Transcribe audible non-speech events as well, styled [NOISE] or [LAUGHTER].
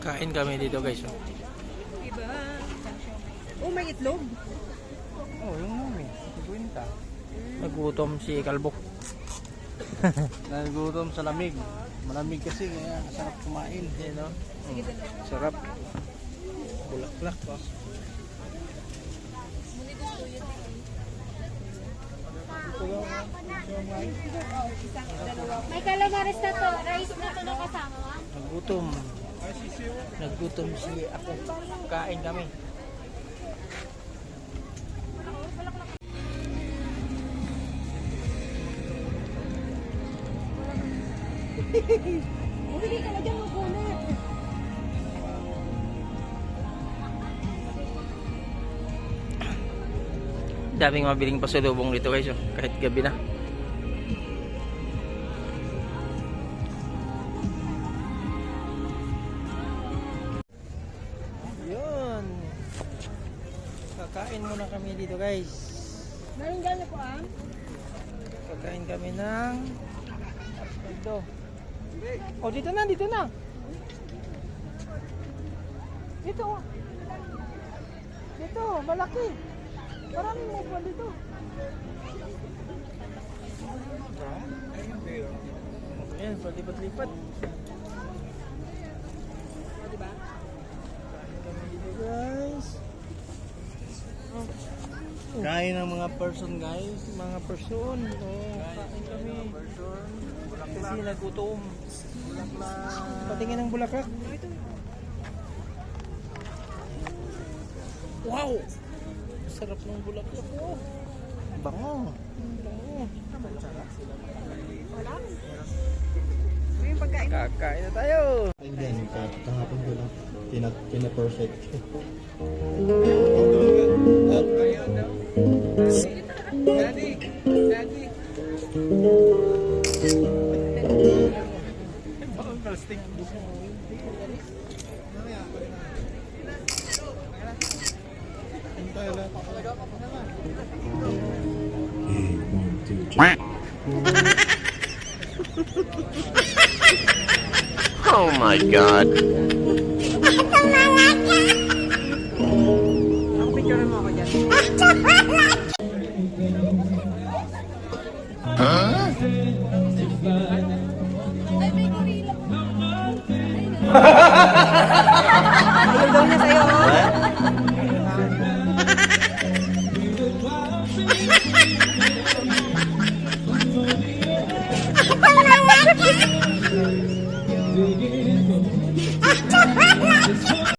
Kain kami dito guys. Oh, Diba? Oh, may itlog. Oh, yung namin. Kwenta. nagutom si Kalbo. [LAUGHS] Nagutom sa lamig. Malamig kasi kaya sarap kumain. Yan no? Sige, dalawa. Sarap. Bulaklak pa. May calamares na to. Rice na to na kasama. Nagutom. Nagutom si ako. Kain kami. Bumili ka na dyan, magunit. Daming mabiling pasulubong dito guys. Oh. Kahit gabi na. Kakain muna kami dito guys. Meron dyan po, ah. Kakain kami ng ito. Oh, dito na, dito na. Dito. oh. Dito, malaki. Maraming mo pa dito. Ayan, palipat-lipat. Diba? Kain kami dito guys. Oh, Kain ng mga person guys. mga person. Oh, kain kami. Kasi nagutom. Patingin ng bulaklak. Wow! Sarap ng bulaklak. Oh. Bango. Bango. Wala. May pagkain. Kakain na tayo. Hindi, kahapon ko lang. Pina, pina-perfect. Hey, one, two, three. Oh my god. Ako picture mo ako dyan. Ayaw daw niya sa'yo. oh.